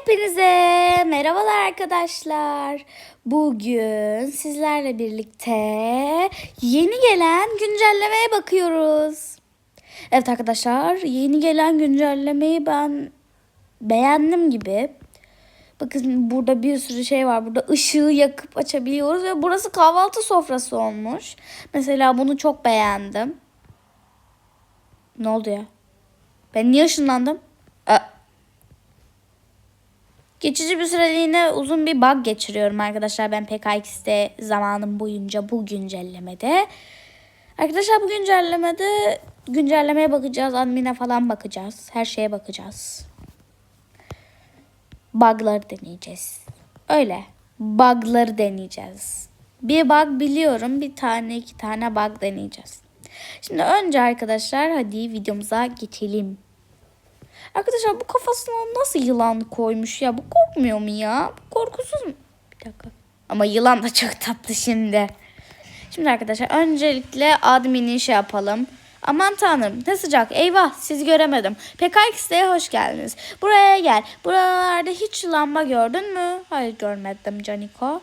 Hepinize merhabalar arkadaşlar. Bugün sizlerle birlikte yeni gelen güncellemeye bakıyoruz. Evet arkadaşlar yeni gelen güncellemeyi ben beğendim gibi. Bakın burada bir sürü şey var. Burada ışığı yakıp açabiliyoruz ve burası kahvaltı sofrası olmuş. Mesela bunu çok beğendim. Ne oldu ya? Ben niye ışınlandım? Aa. Geçici bir süreliğine uzun bir bug geçiriyorum arkadaşlar. Ben PKX'de zamanım boyunca bu güncellemede. Arkadaşlar bu güncellemede güncellemeye bakacağız. Admin'e falan bakacağız. Her şeye bakacağız. Bug'ları deneyeceğiz. Öyle. Bug'ları deneyeceğiz. Bir bug biliyorum. Bir tane iki tane bug deneyeceğiz. Şimdi önce arkadaşlar hadi videomuza geçelim. Arkadaşlar bu kafasına nasıl yılan koymuş ya? Bu korkmuyor mu ya? Bu korkusuz mu? Bir dakika. Ama yılan da çok tatlı şimdi. Şimdi arkadaşlar öncelikle admini şey yapalım. Aman tanrım ne sıcak. Eyvah sizi göremedim. PKX'de hoş geldiniz. Buraya gel. Buralarda hiç lamba gördün mü? Hayır görmedim Caniko.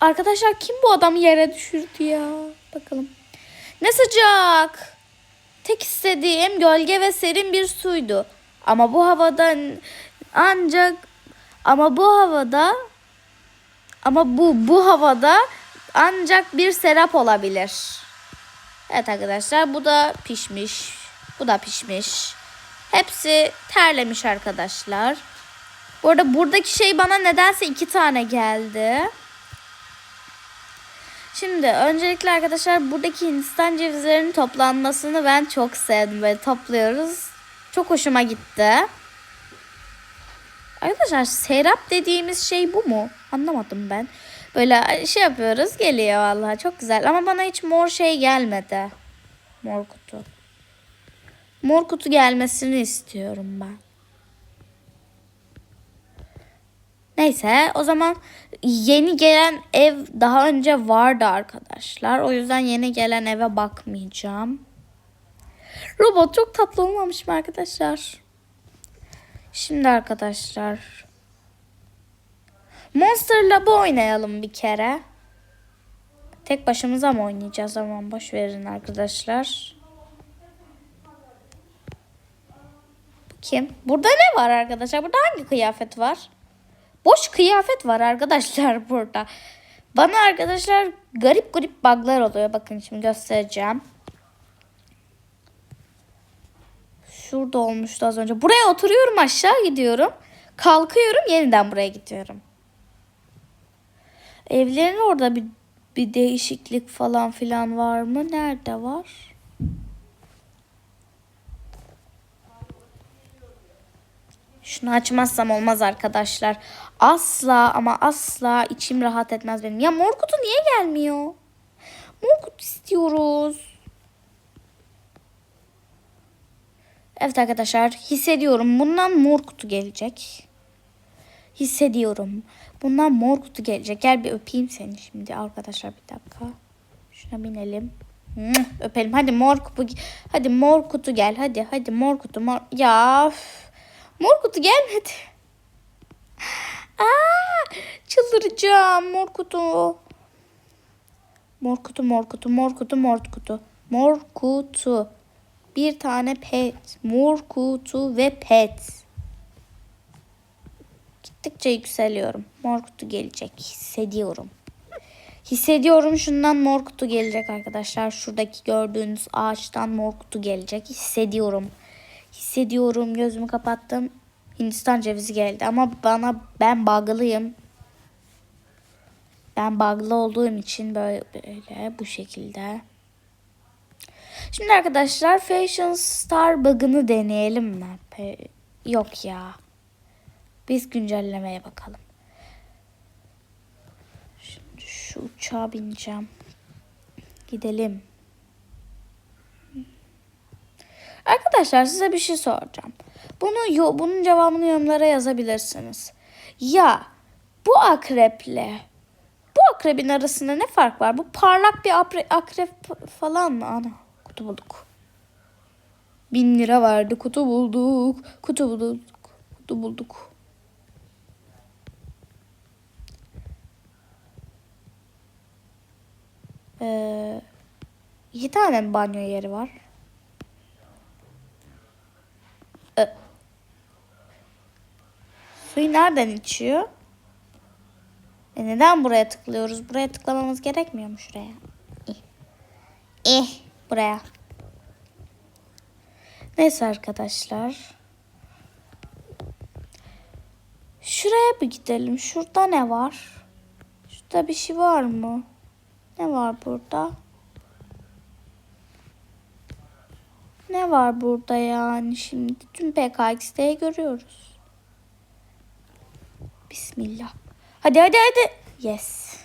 Arkadaşlar kim bu adamı yere düşürdü ya? Bakalım. Ne sıcak. Tek istediğim gölge ve serin bir suydu. Ama bu havada ancak ama bu havada ama bu bu havada ancak bir serap olabilir. Evet arkadaşlar bu da pişmiş. Bu da pişmiş. Hepsi terlemiş arkadaşlar. Bu arada buradaki şey bana nedense iki tane geldi. Şimdi öncelikle arkadaşlar buradaki Hindistan cevizlerinin toplanmasını ben çok sevdim. Böyle topluyoruz. Çok hoşuma gitti. Arkadaşlar serap dediğimiz şey bu mu? Anlamadım ben. Böyle şey yapıyoruz geliyor vallahi çok güzel. Ama bana hiç mor şey gelmedi. Mor kutu. Mor kutu gelmesini istiyorum ben. Neyse o zaman yeni gelen ev daha önce vardı arkadaşlar. O yüzden yeni gelen eve bakmayacağım. Robot çok tatlı olmamış mı arkadaşlar? Şimdi arkadaşlar. Monster Lab'ı oynayalım bir kere. Tek başımıza mı oynayacağız? Zaman boş verin arkadaşlar. Kim? Burada ne var arkadaşlar? Burada hangi kıyafet var? Boş kıyafet var arkadaşlar burada. Bana arkadaşlar garip garip bug'lar oluyor. Bakın şimdi göstereceğim. Şurada olmuştu az önce. Buraya oturuyorum aşağı gidiyorum. Kalkıyorum yeniden buraya gidiyorum. Evlerin orada bir, bir değişiklik falan filan var mı? Nerede var? Şunu açmazsam olmaz arkadaşlar. Asla ama asla içim rahat etmez benim. Ya mor kutu niye gelmiyor? Mor istiyoruz. Evet arkadaşlar hissediyorum. Bundan mor kutu gelecek. Hissediyorum. Bundan mor kutu gelecek. Gel bir öpeyim seni şimdi arkadaşlar bir dakika. Şuna binelim. Öpelim. Hadi mor kutu. Hadi mor kutu gel. Hadi hadi mor kutu. Mor. Ya. Üf. Mor kutu gelmedi. Aa, çıldıracağım. Mor kutu. Mor kutu, mor kutu, mor kutu, mor kutu. Mor kutu. Bir tane pet. Mor kutu ve pet. Gittikçe yükseliyorum. Mor kutu gelecek. Hissediyorum. Hissediyorum şundan mor kutu gelecek arkadaşlar. Şuradaki gördüğünüz ağaçtan mor kutu gelecek. Hissediyorum. Hissediyorum. Gözümü kapattım. Hindistan cevizi geldi ama bana ben bağlıyım. Ben bağlı olduğum için böyle, böyle bu şekilde. Şimdi arkadaşlar Fashion Star bug'ını deneyelim mi? Pe- Yok ya. Biz güncellemeye bakalım. Şimdi şu uçağa bineceğim. Gidelim. Arkadaşlar size bir şey soracağım. Bunu yo, bunun cevabını yorumlara yazabilirsiniz. Ya bu akreple bu akrebin arasında ne fark var? Bu parlak bir apre, akrep falan mı? Ana kutu bulduk. Bin lira verdi kutu bulduk. Kutu bulduk. kutu bulduk. Ee, iki tane banyo yeri var? Suyu nereden içiyor? E neden buraya tıklıyoruz? Buraya tıklamamız gerekmiyor mu şuraya? İh. İh. Buraya. Neyse arkadaşlar. Şuraya bir gidelim. Şurada ne var? Şurada bir şey var mı? Ne var burada? Ne var burada yani şimdi? Tüm PKX'de görüyoruz. Bismillah. Hadi hadi hadi. Yes.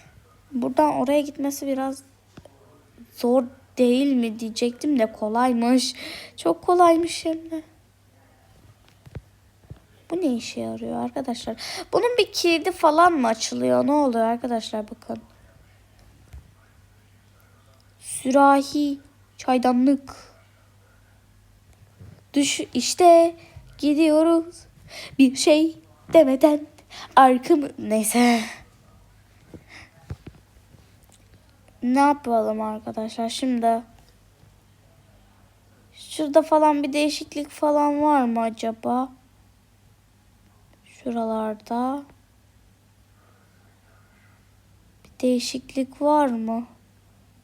Buradan oraya gitmesi biraz zor değil mi diyecektim de kolaymış. Çok kolaymış de. Bu ne işe yarıyor arkadaşlar? Bunun bir kilidi falan mı açılıyor? Ne oluyor arkadaşlar bakın. Sürahi, çaydanlık. Düş işte gidiyoruz. Bir şey demeden arkamı neyse. Ne yapalım arkadaşlar şimdi? Şurada falan bir değişiklik falan var mı acaba? Şuralarda. Bir değişiklik var mı?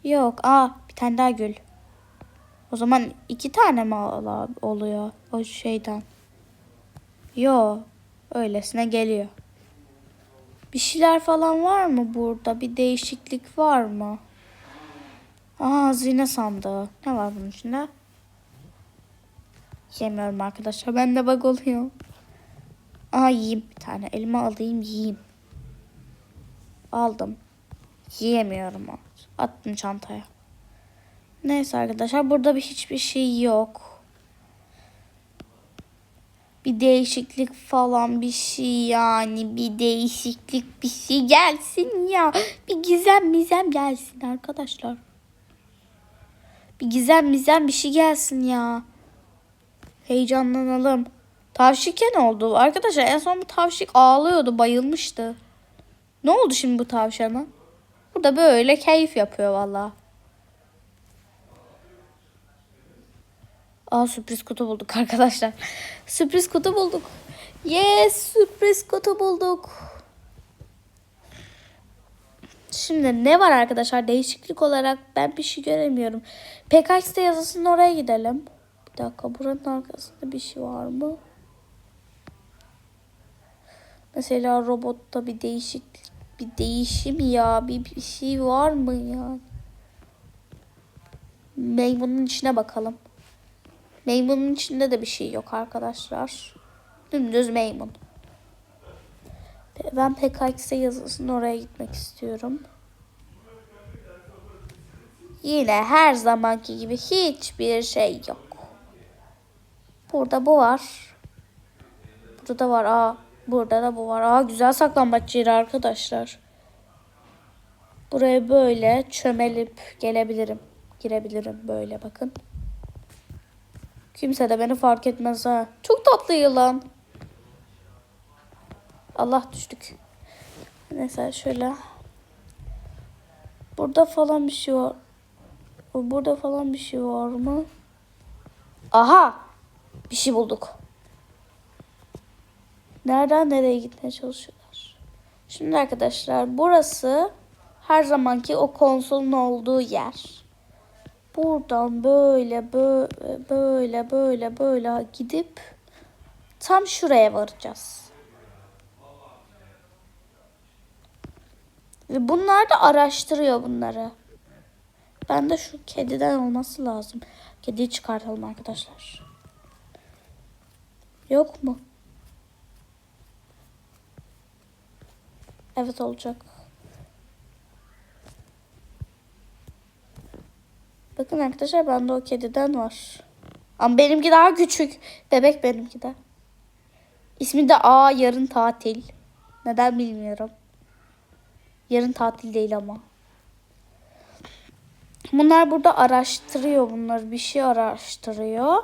Yok. Aa bir tane daha gül. O zaman iki tane mi oluyor o şeyden? Yo. Öylesine geliyor. Bir şeyler falan var mı burada? Bir değişiklik var mı? Aa hazine sandığı. Ne var bunun içinde? Yemiyorum arkadaşlar. Ben de bug oluyor. Aa yiyeyim bir tane. Elma alayım yiyeyim. Aldım. Yiyemiyorum. Attım çantaya. Neyse arkadaşlar burada bir hiçbir şey yok. Bir değişiklik falan bir şey yani bir değişiklik bir şey gelsin ya. Bir gizem mizem gelsin arkadaşlar. Bir gizem mizem bir şey gelsin ya. Heyecanlanalım. Tavşiken oldu. Arkadaşlar en son bu tavşik ağlıyordu, bayılmıştı. Ne oldu şimdi bu tavşana? Bu da böyle keyif yapıyor valla. Aa sürpriz kutu bulduk arkadaşlar. Sürpriz kutu bulduk. Yes sürpriz kutu bulduk. Şimdi ne var arkadaşlar değişiklik olarak ben bir şey göremiyorum. PKX'de yazısının oraya gidelim. Bir dakika buranın arkasında bir şey var mı? Mesela robotta bir değişik bir değişim ya bir, bir şey var mı ya? Maymunun içine bakalım. Maymunun içinde de bir şey yok arkadaşlar. Dümdüz maymun. Ben PKX yazısının oraya gitmek istiyorum. Yine her zamanki gibi hiçbir şey yok. Burada bu var. Burada da var. Aa, burada da bu var. Aa, güzel saklambaç yeri arkadaşlar. Buraya böyle çömelip gelebilirim. Girebilirim böyle bakın. Kimse de beni fark etmez ha. Çok tatlı yılan. Allah düştük. Neyse şöyle. Burada falan bir şey var. Burada falan bir şey var mı? Aha! Bir şey bulduk. Nereden nereye gitmeye çalışıyorlar? Şimdi arkadaşlar burası her zamanki o konsolun olduğu yer. Buradan böyle böyle böyle böyle böyle gidip tam şuraya varacağız. Ve bunlar da araştırıyor bunları. Ben de şu kediden olması lazım. Kediyi çıkartalım arkadaşlar. Yok mu? Evet olacak. Bakın arkadaşlar bende o kediden var. Ama benimki daha küçük. Bebek benimki de. İsmi de A yarın tatil. Neden bilmiyorum. Yarın tatil değil ama. Bunlar burada araştırıyor bunlar. Bir şey araştırıyor.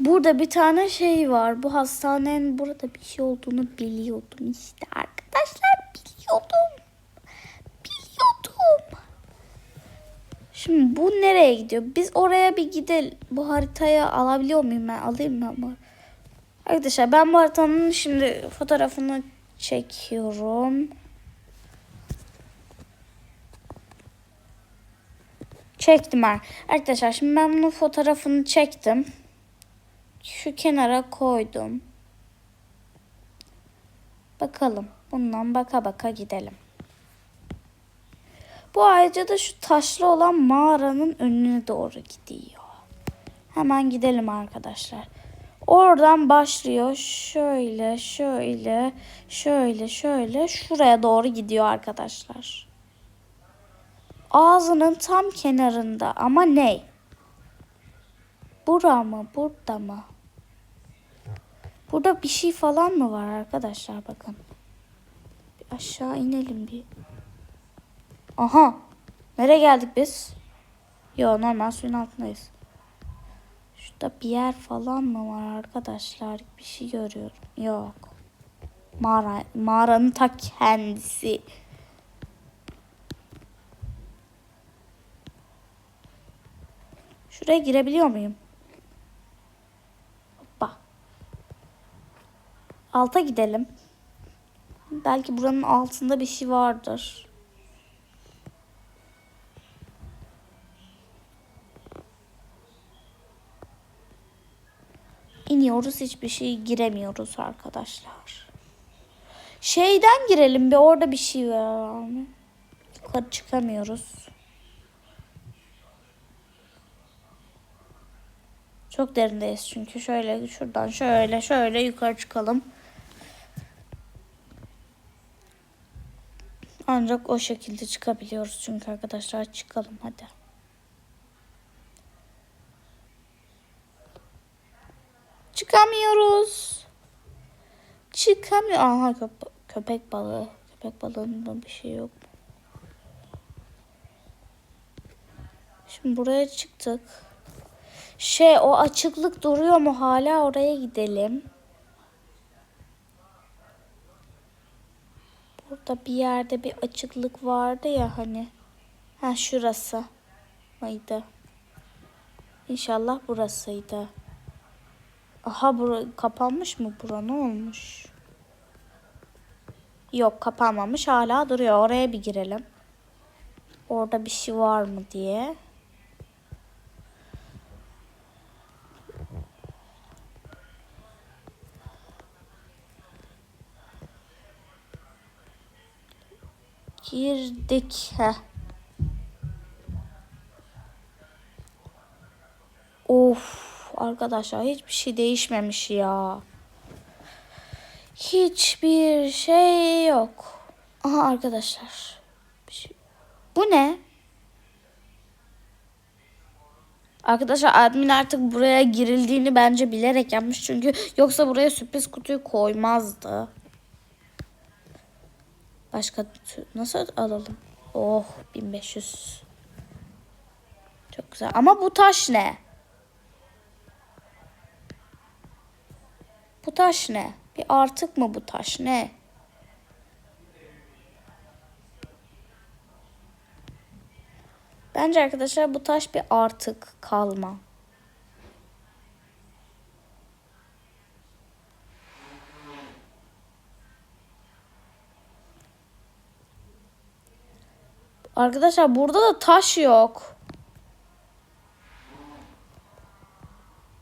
Burada bir tane şey var. Bu hastanenin burada bir şey olduğunu biliyordum işte arkadaşlar biliyordum. Şimdi bu nereye gidiyor? Biz oraya bir gidelim. Bu haritayı alabiliyor muyum ben? Alayım mı ama? Arkadaşlar ben bu haritanın şimdi fotoğrafını çekiyorum. Çektim ben. Arkadaşlar şimdi ben bunun fotoğrafını çektim. Şu kenara koydum. Bakalım. Bundan baka baka gidelim. Bu ayrıca da şu taşlı olan mağaranın önüne doğru gidiyor. Hemen gidelim arkadaşlar. Oradan başlıyor. Şöyle, şöyle, şöyle, şöyle şuraya doğru gidiyor arkadaşlar. Ağzının tam kenarında ama ne? Bura mı? Burada mı? Burada bir şey falan mı var arkadaşlar bakın. Bir aşağı inelim bir. Aha. Nereye geldik biz? Yo normal suyun altındayız. Şurada bir yer falan mı var arkadaşlar? Bir şey görüyorum. Yok. Mağara, mağaranın ta kendisi. Şuraya girebiliyor muyum? Hoppa. Alta gidelim. Belki buranın altında bir şey vardır. İniyoruz hiçbir şey giremiyoruz arkadaşlar. Şeyden girelim bir orada bir şey var mı? Yukarı çıkamıyoruz. Çok derindeyiz çünkü şöyle şuradan şöyle şöyle yukarı çıkalım. Ancak o şekilde çıkabiliyoruz çünkü arkadaşlar çıkalım hadi. Çıkamıyoruz. Çıkamıyor. Aha köpe köpek balığı. Köpek balığında bir şey yok. Şimdi buraya çıktık. Şey o açıklık duruyor mu hala oraya gidelim. Burada bir yerde bir açıklık vardı ya hani. Ha şurası mıydı? İnşallah burasıydı. Aha bura kapanmış mı bura ne olmuş? Yok kapanmamış hala duruyor. Oraya bir girelim. Orada bir şey var mı diye. Girdik. Heh. Arkadaşlar hiçbir şey değişmemiş ya. Hiçbir şey yok. Aha arkadaşlar. Şey... Bu ne? Arkadaşlar admin artık buraya girildiğini bence bilerek yapmış. Çünkü yoksa buraya sürpriz kutuyu koymazdı. Başka nasıl alalım? Oh 1500. Çok güzel. Ama bu taş ne? Bu taş ne? Bir artık mı bu taş ne? Bence arkadaşlar bu taş bir artık kalma. Arkadaşlar burada da taş yok.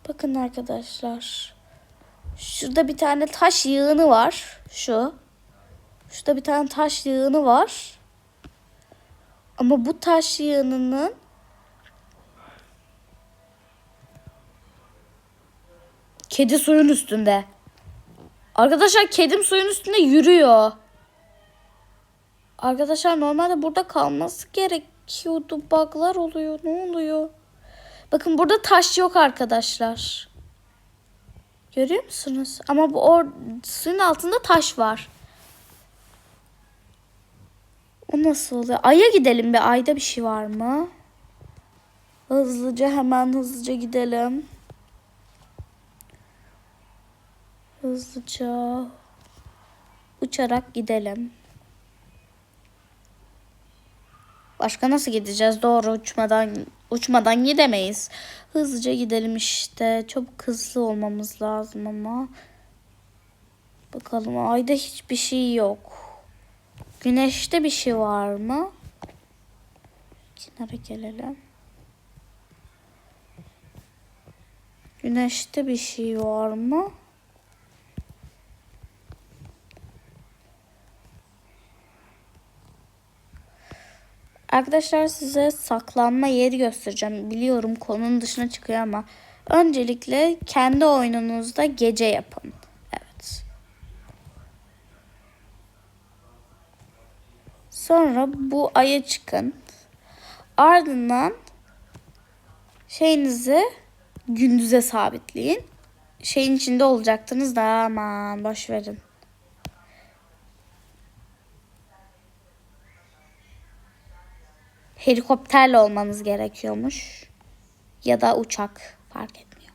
Bakın arkadaşlar. Şurada bir tane taş yığını var. Şu. Şurada bir tane taş yığını var. Ama bu taş yığınının kedi suyun üstünde. Arkadaşlar kedim suyun üstünde yürüyor. Arkadaşlar normalde burada kalması gerekiyordu. Bug'lar oluyor. Ne oluyor? Bakın burada taş yok arkadaşlar. Görüyor musunuz? Ama bu or suyun altında taş var. O nasıl oluyor? Ay'a gidelim bir. Ay'da bir şey var mı? Hızlıca hemen hızlıca gidelim. Hızlıca uçarak gidelim. Başka nasıl gideceğiz? Doğru uçmadan uçmadan gidemeyiz. Hızlıca gidelim işte. Çok hızlı olmamız lazım ama. Bakalım ayda hiçbir şey yok. Güneşte bir şey var mı? Kenara gelelim. Güneşte bir şey var mı? Arkadaşlar size saklanma yeri göstereceğim. Biliyorum konunun dışına çıkıyor ama öncelikle kendi oyununuzda gece yapın. Evet. Sonra bu aya çıkın. Ardından şeyinizi gündüze sabitleyin. Şeyin içinde olacaktınız da aman boş. Helikopterle olmanız gerekiyormuş. Ya da uçak fark etmiyor.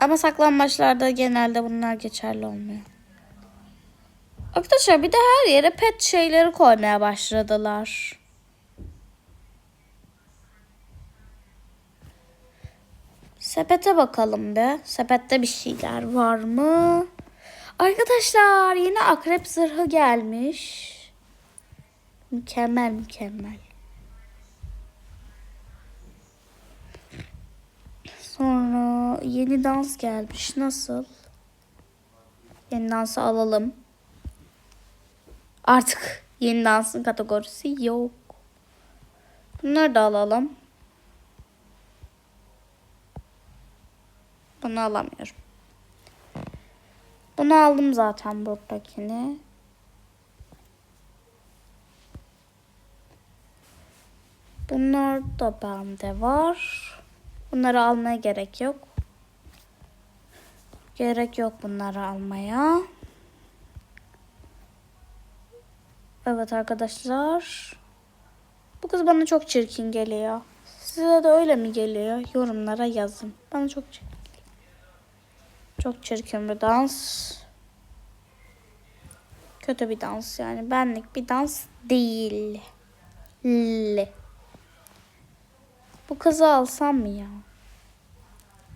Ama saklambaçlarda genelde bunlar geçerli olmuyor. Arkadaşlar bir de her yere pet şeyleri koymaya başladılar. Sepete bakalım be. Sepette bir şeyler var mı? Arkadaşlar yine akrep zırhı gelmiş. Mükemmel mükemmel. Sonra yeni dans gelmiş. Nasıl? Yeni dansı alalım. Artık yeni dansın kategorisi yok. Bunları da alalım. Bunu alamıyorum. Bunu aldım zaten buradakini. Bunlar da bende var. Bunları almaya gerek yok. Gerek yok bunları almaya. Evet arkadaşlar. Bu kız bana çok çirkin geliyor. Size de öyle mi geliyor? Yorumlara yazın. Bana çok çirkin. Çok çirkin bir dans. Kötü bir dans yani. Benlik bir dans değil. L. Bu kızı alsam mı ya?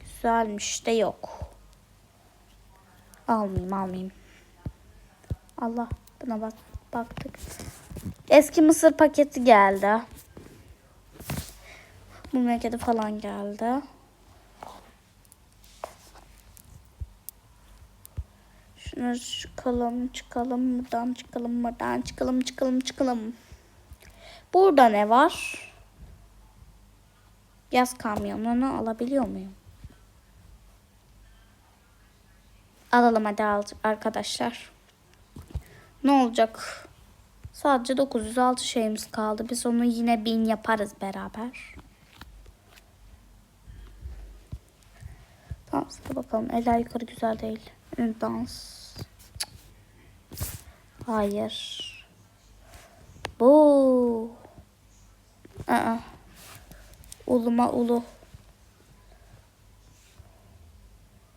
Güzelmiş de yok. Almayayım almayayım. Allah buna bak baktık. Eski mısır paketi geldi. Bu mekedi falan geldi. Şuna çıkalım çıkalım buradan çıkalım buradan çıkalım çıkalım çıkalım. Burada ne var? Yaz kamyonunu alabiliyor muyum? Alalım hadi arkadaşlar. Ne olacak? Sadece 906 şeyimiz kaldı. Biz onu yine 1000 yaparız beraber. Dans bakalım. Eller yukarı güzel değil. Dans. Hayır. Bu. Aa. Uluma ulu.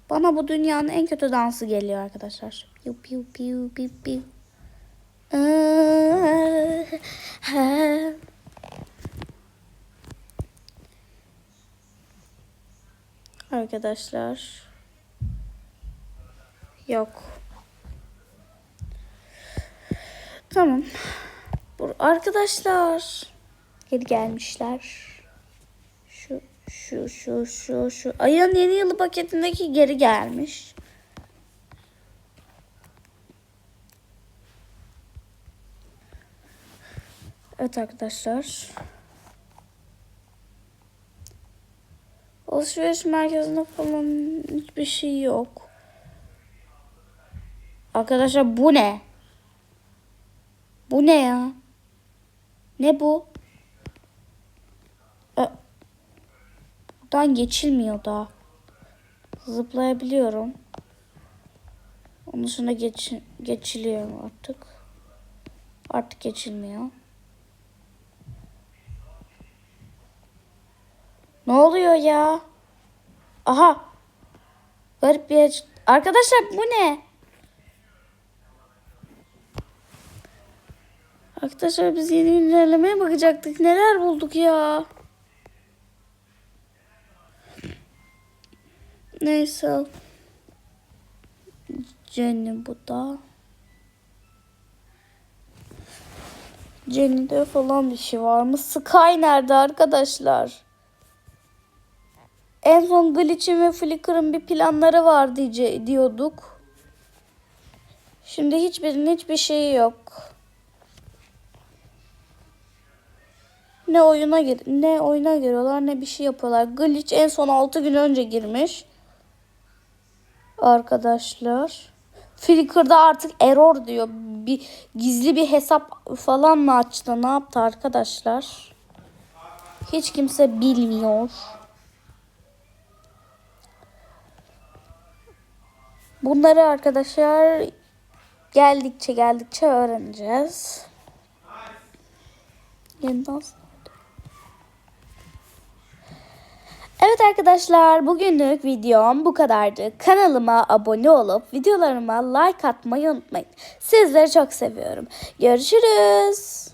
Bana bu dünyanın en kötü dansı geliyor arkadaşlar. Piu piu piu piu piu. Arkadaşlar. Yok. Tamam. Arkadaşlar geri gelmişler. Şu şu şu şu ayın yeni yılı paketindeki geri gelmiş. Evet arkadaşlar. Alışveriş merkezinde falan hiçbir şey yok. Arkadaşlar bu ne? Bu ne ya? Ne bu? Buradan geçilmiyor da. Zıplayabiliyorum. Onun dışında geç geçiliyor artık. Artık geçilmiyor. Ne oluyor ya? Aha Garip bir yer. Arkadaşlar bu ne? Arkadaşlar biz yeni güncellemeye bakacaktık. Neler bulduk ya? Neyse. Jenny bu da. Jenny'de falan bir şey var mı? Sky nerede arkadaşlar? En son Glitch'in ve Flickr'ın bir planları var diye diyorduk. Şimdi hiçbirinin hiçbir şeyi yok. Ne oyuna gir ne oyuna giriyorlar ne bir şey yapıyorlar. Glitch en son 6 gün önce girmiş. Arkadaşlar. Flickr'da artık error diyor. Bir gizli bir hesap falan mı açtı? Ne yaptı arkadaşlar? Hiç kimse bilmiyor. Bunları arkadaşlar geldikçe geldikçe öğreneceğiz. Yeniden Evet arkadaşlar bugünlük videom bu kadardı. Kanalıma abone olup videolarıma like atmayı unutmayın. Sizleri çok seviyorum. Görüşürüz.